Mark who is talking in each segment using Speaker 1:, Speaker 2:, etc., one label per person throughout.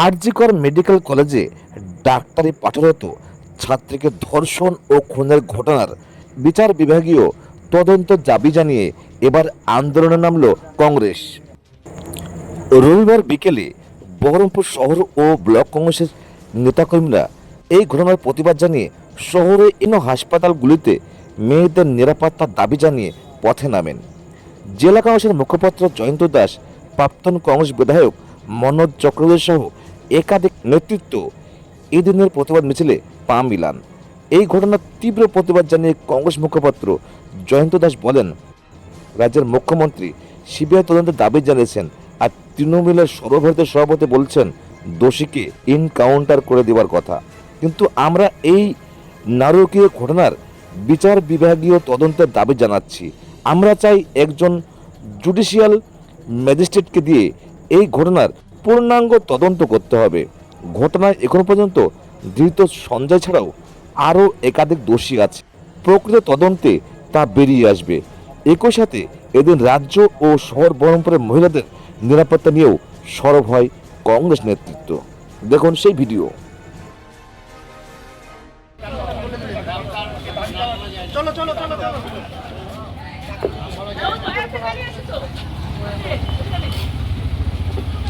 Speaker 1: RG Kar medical কলেজে ডাক্তারি পাঠরত ছাত্রীকে ধর্ষণ ও খুনের ঘটনার বিচার বিভাগীয় তদন্ত দাবি জানিয়ে এবার আন্দোলনে নামল কংগ্রেস। রবিবার বিকেলে বহরমপুর শহর ও ব্লক কংগ্রেসের নেতাকর্মীরা এই ঘটনার প্রতিবাদ জানিয়ে শহরে এনো হাসপাতালগুলিতে মেয়েদের নিরাপত্তার দাবি জানিয়ে পথে নামেন। জেলা কংগ্রেসের মুখপাত্র জয়ন্ত দাস, প্রাক্তন কংগ্রেস বিধায়ক মনোজ চক্রবর্তী সহ একাধিক নেতৃত্ব এদিনের প্রতিবাদ মিছিলে পা মিলান। এই ঘটনার তীব্র প্রতিবাদ জানিয়ে কংগ্রেস মুখপাত্র জয়ন্ত দাস বলেন, রাজ্যের মুখ্যমন্ত্রী সিবিআই তদন্তের দাবি জানিয়েছেন আর তৃণমূলের সর্বভারতীয় সভাপতি বলছেন, দোষীকে ইনকাউন্টার করে দেওয়ার কথা। কিন্তু আমরা এই নারকীয় ঘটনার বিচার বিভাগীয় তদন্তের দাবি জানাচ্ছি। আমরা চাই একজন জুডিশিয়াল ম্যাজিস্ট্রেটকে দিয়ে এই ঘটনার পূর্ণাঙ্গ তদন্ত করতে হবে। ঘটনায় এখনও পর্যন্ত ধৃত সঞ্জয় ছাড়াও আরও একাধিক দোষী আছে। প্রকৃত তদন্তে তা বেরিয়ে আসবে। একই সাথে এদিন রাজ্য ও শহর বহরমপুরের মহিলাদের নিরাপত্তা নিয়েও সরব হয় কংগ্রেস নেতৃত্ব। দেখুন সেই ভিডিও।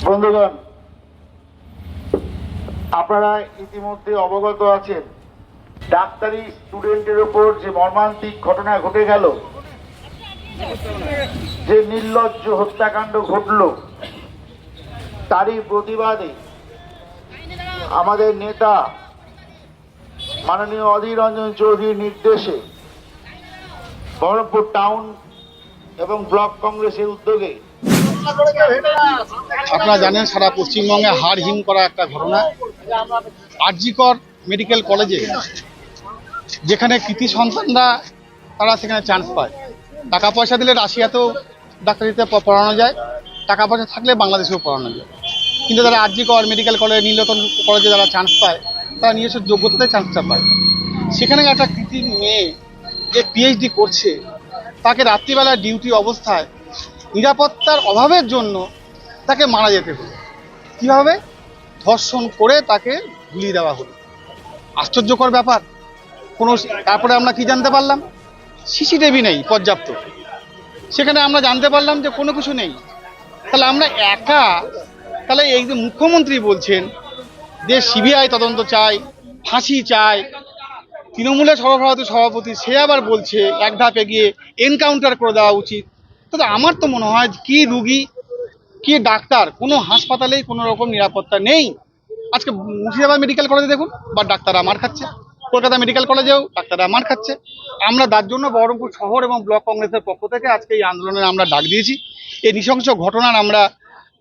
Speaker 2: বন্ধুগণ, আপনারা ইতিমধ্যে অবগত আছেন, ডাক্তারি স্টুডেন্টের উপর যে মর্মান্তিক ঘটনা ঘটে গেল, যে নির্লজ্জ হত্যাকাণ্ড ঘটল, তারই প্রতিবাদে আমাদের নেতা মাননীয় অধীর রঞ্জন চৌধুরীর নির্দেশে বহরমপুর টাউন এবং ব্লক কংগ্রেসের উদ্যোগে
Speaker 3: আপনারা জানেন, সারা পশ্চিমবঙ্গে হাড় হিম করা একটা ঘটনা। আরজিকর মেডিকেল কলেজে যেখানে কৃতি সন্তানরা, তারা সেখানে চান্স পায়। টাকা পয়সা দিলে রাশিয়াতেও ডাক্তারিতে পড়ানো যায়। টাকা পয়সা থাকলে বাংলাদেশেও পড়ানো যায়। কিন্তু তারা আরজিকর মেডিকেল কলেজ নীলরতন কলেজে যারা চান্স পায়, তারা নিজস্ব যোগ্যতাতে চান্সটা পায়। সেখানে একটা কৃতি মেয়ে যে পিএইচডি করছে, তাকে রাত্রিবেলা ডিউটি অবস্থায় নিরাপত্তার অভাবের জন্য তাকে মারা যেতে হলো। কীভাবে? ধর্ষণ করে তাকে গুলিয়ে দেওয়া হলো। আশ্চর্যকর ব্যাপার। কোনো তারপরে আমরা কি জানতে পারলাম? সিসিটিভি নেই, পর্যাপ্ত। সেখানে আমরা জানতে পারলাম যে কোনো কিছু নেই। তাহলে আমরা একা? তাহলে এই যে মুখ্যমন্ত্রী বলছেন যে সিবিআই তদন্ত চাই, ফাঁসি চাই, তৃণমূলের সর্বভারতীয় সভাপতি সে আবার বলছে, এক ধাপ এগিয়ে এনকাউন্টার করে দেওয়া উচিত। তো আমার তো মনে হয় কি রুগী, কি ডাক্তার, কোনো হাসপাতালেই কোনো রকম নিরাপত্তা নেই। আজকে মুর্শিদাবাদ মেডিকেল কলেজে দেখুন, বা ডাক্তার আমার খাচ্ছে। কলকাতা মেডিকেল কলেজেও ডাক্তাররা আমার খাচ্ছে। আমরা তার জন্য বহরমপুর শহর এবং ব্লক কংগ্রেসের পক্ষ থেকে আজকে এই আন্দোলনে আমরা ডাক দিয়েছি। এই নৃশংস ঘটনার আমরা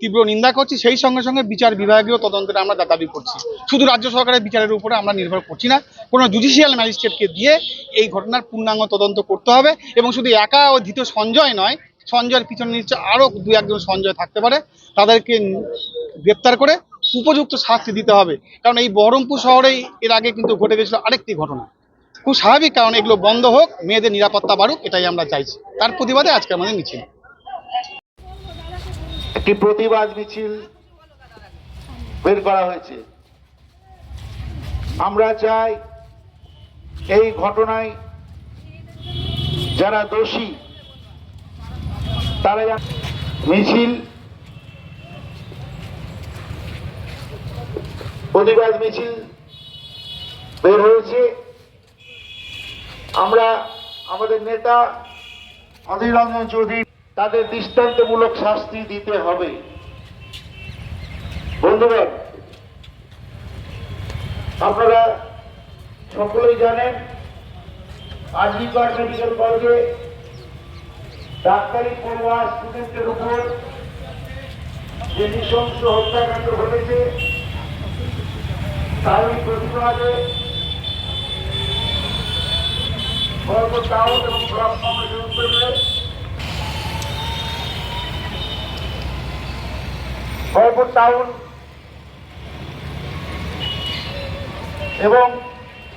Speaker 3: তীব্র নিন্দা করছি। সেই সঙ্গে সঙ্গে বিচার বিভাগীয় তদন্তের আমরা দাবি করছি। শুধু রাজ্য সরকারের বিচারের উপরে আমরা নির্ভর করছি না। কোনো জুডিশিয়াল ম্যাজিস্ট্রেটকে দিয়ে এই ঘটনার পূর্ণাঙ্গ তদন্ত করতে হবে এবং শুধু একা ও ধৃত সঞ্জয় নয় সঞ্জয়ের পিছনে নিশ্চয় আরও দু একজন সঞ্জয় থাকতে পারে, তাদেরকে গ্রেপ্তার করে উপযুক্ত শাস্তি দিতে হবে। কারণ এই বহরমপুর শহরেই এর আগে কিন্তু ঘটে গেছিল আরেকটি ঘটনা। খুব স্বাভাবিক কারণ এগুলো বন্ধ হোক, মেয়েদের নিরাপত্তা বাড়ুক, এটাই আমরা চাইছি। তার প্রতিবাদে আজকে আমাদের মিছিল।
Speaker 2: একটি প্রতিবাদ মিছিল বের করা হয়েছে। আমরা চাই এই ঘটনায় যারা দোষী তারা মিছিল, প্রতিবাদ মিছিল বের হয়েছে। আমরা আমাদের নেতা অধীর রঞ্জন চৌধুরী, তাদের দৃষ্টান্তমূলক শাস্তি দিতে হবে। বন্ধুগণ, আপনারা সকলেই জানেন আজিকার মেডিকেল কলেজে ডাক্তারি পড়ুয়া স্টুডেন্টের উপর যে নৃশংস হত্যাকাণ্ড ঘটেছে তারই প্রতিবাদে এবং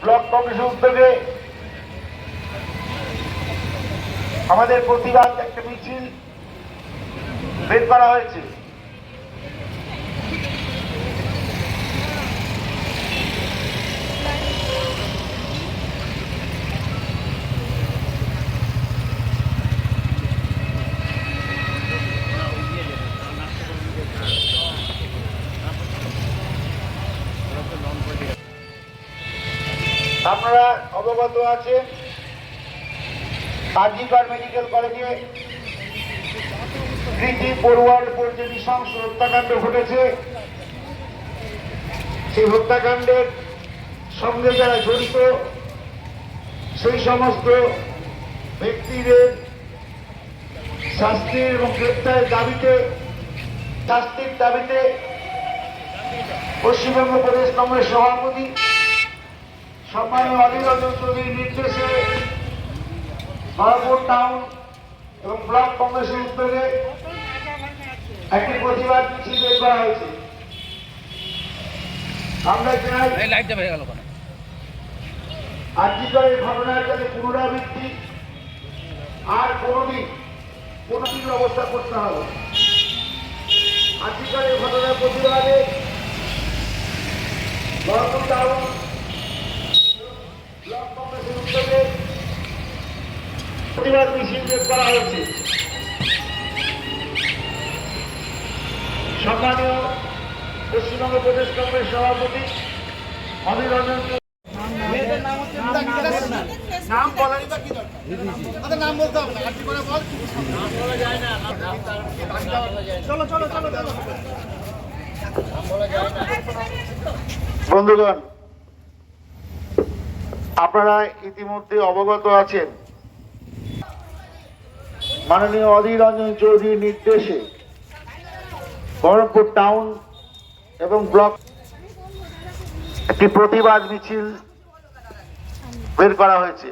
Speaker 2: ব্লক কংগ্রেসের উদ্যোগে আমাদের প্রতিবাদ একটা মিছিল বের করা হয়েছে। আপনারা অবগত আছেন আজিকার মেডিকেল কলেজে কৃতি পড়ুয়ার উপর যে নৃশংস হত্যাকাণ্ড ঘটেছে, সেই হত্যাকাণ্ডের সঙ্গে যারা জড়িত, সেই সমস্ত ব্যক্তিদের শাস্তির এবং গ্রেপ্তারের দাবিতে, শাস্তির দাবিতে পশ্চিমবঙ্গ প্রদেশ কংগ্রেস সভাপতি সম্মানীয় অধীর রঞ্জন চৌধুরীর নির্দেশে খড়গপুর টাউন এবং ব্লক কংগ্রেসের উদ্যোগে একটি প্রতিবাদ মিছিল বের করা হয়েছে। আমরা চাই আর্জিকরের ঘটনার যাতে পুনরাবৃত্তি আর কোনোদিন কোনোদিন অবস্থা করতে হবে। আর্জিকরের ঘটনার প্রতিবাদে বরপুর টাউন ব্লক কংগ্রেসের উদ্যোগে প্রতিবাদ মিছিল করা হয়েছে। সম্মানীয় পশ্চিমবঙ্গ প্রদেশ কংগ্রেস সভাপতি রঞ্জন চৌধুরী। বন্ধুগণ, আপনারা ইতিমধ্যে অবগত আছেন মাননীয় অধীর রঞ্জন চৌধুরীর নির্দেশে বহরমপুর টাউন এবং ব্লক একটি প্রতিবাদ মিছিল বের করা হয়েছে।